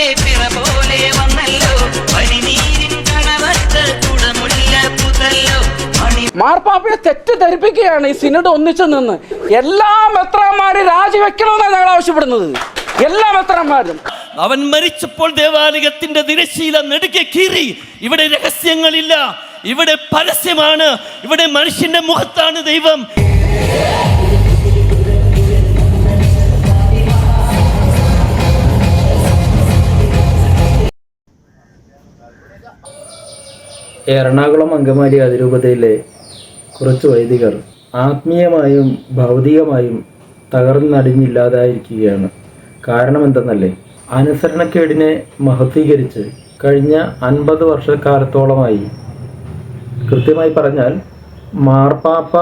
പിറ പോലെ വന്നല്ലോ. പനിനീരിൻ കുടമുല്ല പുതല്ലോ. മാർപ്പാപ്പയെ തെറ്റിദ്ധരിപ്പിക്കുകയാണ് ഈ സിനഡ് ഒന്നിച്ചു നിന്ന്. എല്ലാ മെത്രാന്മാരും രാജിവെക്കണമെന്നാണ് ഞങ്ങൾ ആവശ്യപ്പെടുന്നത്. എല്ലാ മെത്രാന്മാരും. അവൻ മരിച്ചപ്പോൾ ദേവാലയത്തിന്റെ തിരശീല നെടുക്കെ കീറി. ഇവിടെ രഹസ്യങ്ങളില്ല. ഇവിടെ പരസ്യമാണ്. ഇവിടെ മനുഷ്യന്റെ മുഖത്താണ് ദൈവം. എറണാകുളം അങ്കമാലി അതിരൂപതയിലെ കുറച്ച് വൈദികർ ആത്മീയമായും ഭൗതികമായും തകർന്നടിഞ്ഞില്ലാതായിരിക്കുകയാണ്. കാരണം എന്തെന്നല്ലേ അനുസരണക്കേടിനെ മഹത്വീകരിച്ച് കഴിഞ്ഞ അൻപത് വർഷക്കാലത്തോളമായി കൃത്യമായി പറഞ്ഞാൽ മാർപ്പാപ്പ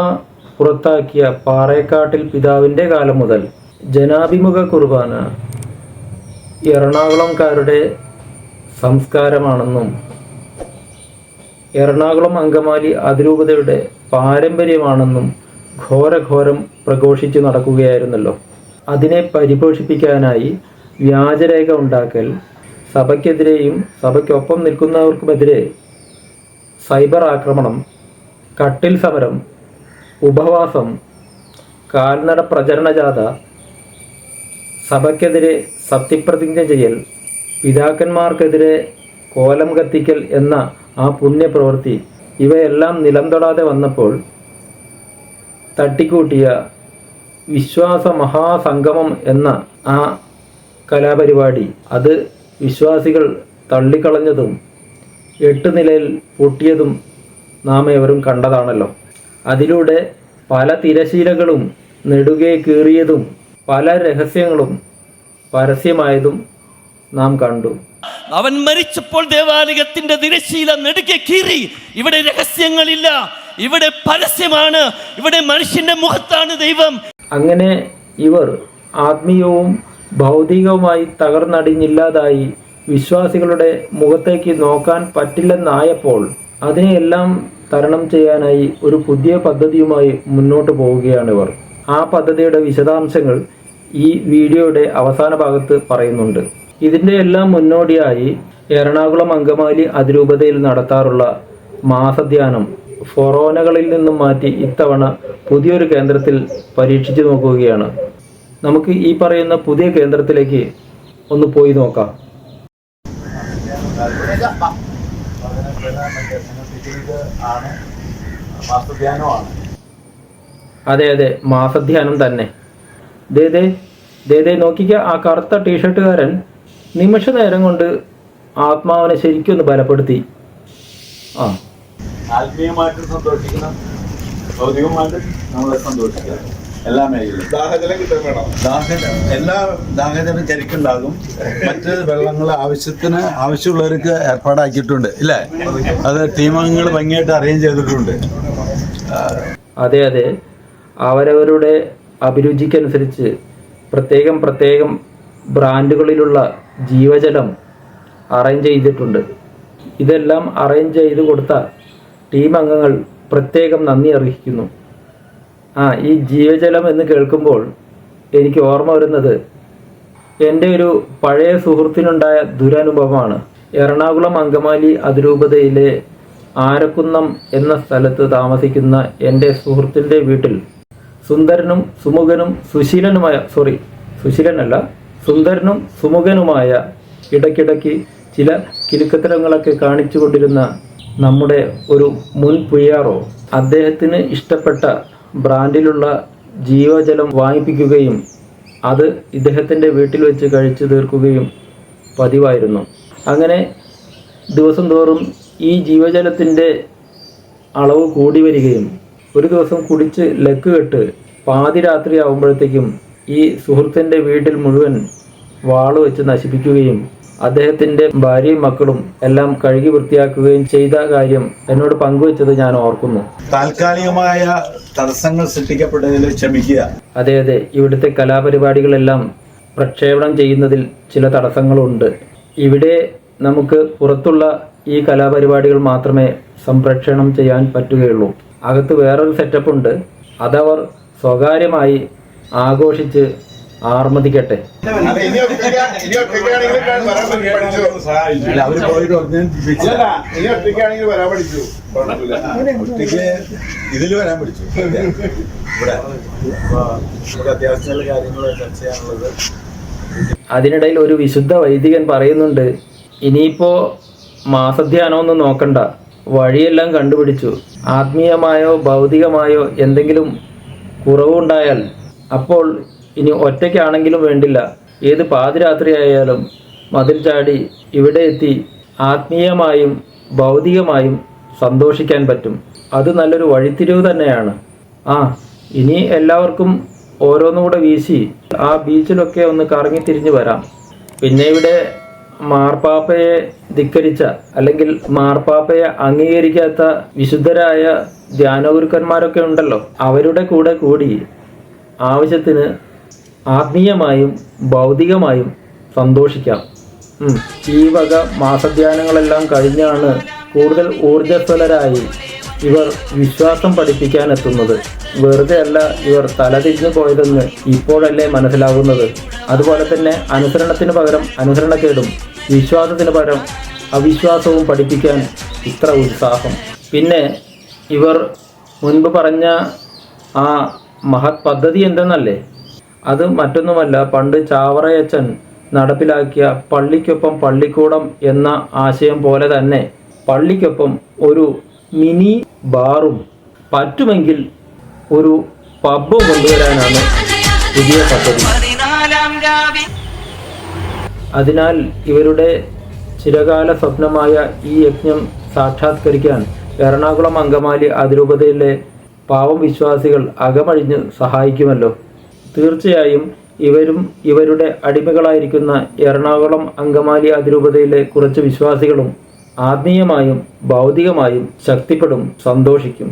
പുറത്താക്കിയ പാറേക്കാട്ടിൽ പിതാവിന്റെ കാലം മുതൽ ജനാഭിമുഖ കുർബാന എറണാകുളംകാരുടെ സംസ്കാരമാണെന്നും എറണാകുളം അങ്കമാലി അതിരൂപതയുടെ പാരമ്പര്യമാണെന്നും ഘോരഘോരം പ്രഘോഷിച്ചു നടക്കുകയായിരുന്നല്ലോ. അതിനെ പരിപോഷിപ്പിക്കാനായി വ്യാജരേഖ ഉണ്ടാക്കൽ സഭയ്ക്കെതിരെയും സഭയ്ക്കൊപ്പം നിൽക്കുന്നവർക്കുമെതിരെ സൈബർ ആക്രമണം കട്ടിൽ സമരം ഉപവാസം കാൽനട പ്രചരണ ജാഥ സഭയ്ക്കെതിരെ സത്യപ്രതിജ്ഞ ചെയ്യൽ പിതാക്കന്മാർക്കെതിരെ കോലം കത്തിക്കൽ എന്ന ആ പുണ്യപ്രവൃത്തി ഇവയെല്ലാം നിലം തൊടാതെ വന്നപ്പോൾ തട്ടിക്കൂട്ടിയ വിശ്വാസ മഹാസംഗമം എന്ന ആ കലാപരിപാടി അത് വിശ്വാസികൾ തള്ളിക്കളഞ്ഞതും എട്ട് നിലയിൽ പൊട്ടിയതും നാം ഏവരും കണ്ടതാണല്ലോ. അതിലൂടെ പല തിരശീലകളും നെടുകെ കീറിയതും പല രഹസ്യങ്ങളും പരസ്യമായതും നാം കണ്ടു. അവൻ മരിച്ചപ്പോൾ ദേവാലയത്തിന്റെ തിരശീല നെടുക്കെ കീറി. ഇവിടെ രഹസ്യങ്ങളില്ല. ഇവിടെ പരസ്യമാണ്. ഇവിടെ മനുഷ്യന്റെ മുഖത്താണ് ദൈവം. അങ്ങനെ ഇവർ ആത്മീയവും ഭൗതികവുമായി തകർന്നടിഞ്ഞില്ലാതായി വിശ്വാസികളുടെ മുഖത്തേക്ക് നോക്കാൻ പറ്റില്ലെന്നായപ്പോൾ അതിനെയെല്ലാം തരണം ചെയ്യാനായി ഒരു പുതിയ പദ്ധതിയുമായി മുന്നോട്ട് പോവുകയാണ് ഇവർ. ആ പദ്ധതിയുടെ വിശദാംശങ്ങൾ ഈ വീഡിയോയുടെ അവസാന ഭാഗത്ത് പറയുന്നുണ്ട്. ഇതിന്റെ എല്ലാം മുന്നോടിയായി എറണാകുളം അങ്കമാലി അതിരൂപതയിൽ നടത്താറുള്ള മാസധ്യാനം ഫൊറോനകളിൽ നിന്നും മാറ്റി ഇത്തവണ പുതിയൊരു കേന്ദ്രത്തിൽ പരീക്ഷിച്ചു നോക്കുകയാണ്. നമുക്ക് ഈ പറയുന്ന പുതിയ കേന്ദ്രത്തിലേക്ക് ഒന്ന് പോയി നോക്കാം. അതെ അതെ മാസധ്യാനം തന്നെ. ദേ ദേ ദേ നോക്കിക്ക ആ കറുത്ത ടീഷർട്ടുകാരൻ നിമിഷ നേരം കൊണ്ട് ആത്മാവിനെ ശരിക്കും ഒന്ന് ബലപ്പെടുത്തി. ആ. ആത്മീയമായിട്ട് സന്തോഷിക്കണം. ഭൗതികമായിട്ട് നമ്മളെ സന്തോഷിക്കണം എല്ലാ മേഖലയിലും ദാഹജലം കിട്ടാൻ വേണം. ദാഹജലം. എല്ലാ ദാഹജലം ചരിക്കുണ്ടാകും മറ്റ് വെള്ളങ്ങൾ ആവശ്യത്തിന് ആവശ്യമുള്ളവർക്ക് ഏർപ്പാടാക്കിയിട്ടുണ്ട്. ഇല്ലേ? അത് ടീമംഗങ്ങൾ ഭംഗിയായിട്ട് അറേഞ്ച് ചെയ്തിട്ടുണ്ട്. അതെ അതെ. അവരവരുടെ അഭിരുചിക്കനുസരിച്ച് പ്രത്യേകം പ്രത്യേകം ബ്രാൻഡുകളിലുള്ള ജീവജലം അറേഞ്ച് ചെയ്തിട്ടുണ്ട്. ഇതെല്ലാം അറേഞ്ച് ചെയ്ത് കൊടുത്ത ടീം അംഗങ്ങൾ പ്രത്യേകം നന്ദി അർഹിക്കുന്നു. ആ ഈ ജീവജലം എന്ന് കേൾക്കുമ്പോൾ എനിക്ക് ഓർമ്മ വരുന്നത് എന്റെ ഒരു പഴയ സുഹൃത്തിനുണ്ടായ ദുരനുഭവമാണ്. എറണാകുളം അങ്കമാലി അതിരൂപതയിലെ ആരക്കുന്നം എന്ന സ്ഥലത്ത് താമസിക്കുന്ന എന്റെ സുഹൃത്തിന്റെ വീട്ടിൽ സുന്ദരനും സുമുഖനും സുശീലനുമായ സോറി സുശീലനല്ല സുന്ദരനും സുമുഖനുമായ ഇടയ്ക്കിടയ്ക്ക് ചില കിലുക്കത്തരങ്ങളൊക്കെ കാണിച്ചു കൊണ്ടിരുന്ന നമ്മുടെ ഒരു മുൻ പുയ്യാറോ അദ്ദേഹത്തിന് ഇഷ്ടപ്പെട്ട ബ്രാൻഡിലുള്ള ജീവജലം വാങ്ങിപ്പിക്കുകയും അത് ഇദ്ദേഹത്തിന്റെ വീട്ടിൽ വെച്ച് കഴിച്ചു തീർക്കുകയും പതിവായിരുന്നു. അങ്ങനെ ദിവസം തോറും ഈ ജീവജലത്തിന്റെ അളവ് കൂടി വരികയും ഒരു ദിവസം കുടിച്ച് ലക്ക് കെട്ട് പാതിരാത്രി ആകുമ്പോഴത്തേക്കും ഈ സുഹൃത്തിന്റെ വീട്ടിൽ മുഴുവൻ വാൾ വെച്ച് നശിപ്പിക്കുകയും അദ്ദേഹത്തിന്റെ ഭാര്യയും മക്കളും എല്ലാം കഴുകി വൃത്തിയാക്കുകയും ചെയ്ത കാര്യം എന്നോട് പങ്കുവച്ചത് ഞാൻ ഓർക്കുന്നു. താൽക്കാലികമായ തടസ്സങ്ങൾ സൃഷ്ടിക്കപ്പെട്ടതിൽ ക്ഷമിക്കുക. അതെ അതെ. ഇവിടുത്തെ കലാപരിപാടികളെല്ലാം പ്രക്ഷേപണം ചെയ്യുന്നതിൽ ചില തടസ്സങ്ങളുണ്ട്. ഇവിടെ നമുക്ക് പുറത്തുള്ള ഈ കലാപരിപാടികൾ മാത്രമേ സംപ്രേക്ഷണം ചെയ്യാൻ പറ്റുകയുള്ളൂ. അകത്ത് വേറൊരു സെറ്റപ്പ് ഉണ്ട്. അതവർ സ്വകാര്യമായി ആഘോഷിച്ച് ആർമതിക്കട്ടെ. ഒറ്റയ്ക്ക് ഇതിൽ വരാൻ പഠിച്ചു. ഇവിടെ. ഇവിടെ അത്യാവശ്യമുള്ള കാര്യങ്ങൾ ചർച്ച ചെയ്യാനുള്ളത്. അതിനിടയിൽ ഒരു വിശുദ്ധ വൈദികൻ പറയുന്നുണ്ട് ഇനിയിപ്പോ മാസധ്യാനമൊന്നും നോക്കണ്ട. വഴിയെല്ലാം കണ്ടുപിടിച്ചു. ആത്മീയമായോ ഭൗതികമായോ എന്തെങ്കിലും കുറവുണ്ടായാൽ അപ്പോൾ ഇനി ഒറ്റയ്ക്കാണെങ്കിലും വേണ്ടില്ല. ഏത് പാതിരാത്രിയായാലും മതിൽ ചാടി ഇവിടെ എത്തി ആത്മീയമായും ഭൗതികമായും സന്തോഷിക്കാൻ പറ്റും. അത് നല്ലൊരു വഴിത്തിരിവ് തന്നെയാണ്. ആ ഇനി എല്ലാവർക്കും ഓരോന്നും കൂടെ വീശി ആ ബീച്ചിലൊക്കെ ഒന്ന് കറങ്ങി തിരിഞ്ഞു വരാം. പിന്നെ ഇവിടെ മാർപ്പാപ്പയെ ധിക്കരിച്ച അല്ലെങ്കിൽ മാർപ്പാപ്പയെ അംഗീകരിക്കാത്ത വിശുദ്ധരായ ധ്യാനഗുരുക്കന്മാരൊക്കെ ഉണ്ടല്ലോ. അവരുടെ കൂടെ കൂടി ആവശ്യത്തിന് ആത്മീയമായും ഭൗതികമായും സന്തോഷിക്കാം. ഈ വക മാസധ്യാനങ്ങളെല്ലാം കഴിഞ്ഞാണ് കൂടുതൽ ഊർജസ്വലരായി ഇവർ വിശ്വാസം പഠിപ്പിക്കാൻ എത്തുന്നത് വെറുതെ അല്ല ഇവർ തലതിരിഞ്ഞു പോയതെന്ന് ഇപ്പോഴല്ലേ മനസ്സിലാകുന്നത് അതുപോലെ തന്നെ അനുസരണത്തിന് പകരം അനുസരണക്കേടും വിശ്വാസത്തിന് പകരം അവിശ്വാസവും പഠിപ്പിക്കാൻ ഇത്ര ഉത്സാഹം. പിന്നെ ഇവർ മുൻപ് പറഞ്ഞ ആ മഹത് പദ്ധതി എന്തെന്നല്ലേ? അത് മറ്റൊന്നുമല്ല പണ്ട് ചാവറയച്ചൻ നടപ്പിലാക്കിയ പള്ളിക്കൊപ്പം പള്ളിക്കൂടം എന്ന ആശയം പോലെ തന്നെ പള്ളിക്കൊപ്പം ഒരു മിനി ബാറും പറ്റുമെങ്കിൽ ഒരു പബ്ബും കൊണ്ടുവരാനാണ് പുതിയ പദ്ധതി. അതിനാൽ ഇവരുടെ ചിരകാല സ്വപ്നമായ ഈ യജ്ഞം സാക്ഷാത്കരിക്കാൻ എറണാകുളം അങ്കമാലി അതിരൂപതയിലെ പാവം വിശ്വാസികൾ അകമഴിഞ്ഞ് സഹായിക്കുമല്ലോ. തീർച്ചയായും ഇവരും ഇവരുടെ അടിമകളായിരിക്കുന്ന എറണാകുളം അങ്കമാലി അതിരൂപതയിലെ കുറച്ച് വിശ്വാസികളും ആത്മീയമായും ഭൗതികമായും ശക്തിപ്പെടും സന്തോഷിക്കും.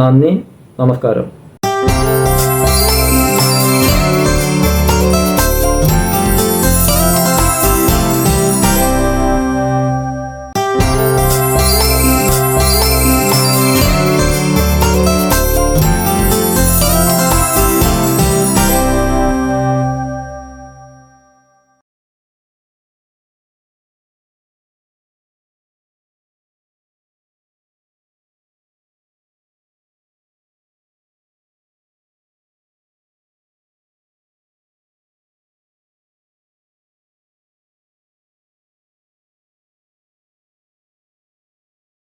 നന്ദി നമസ്കാരം.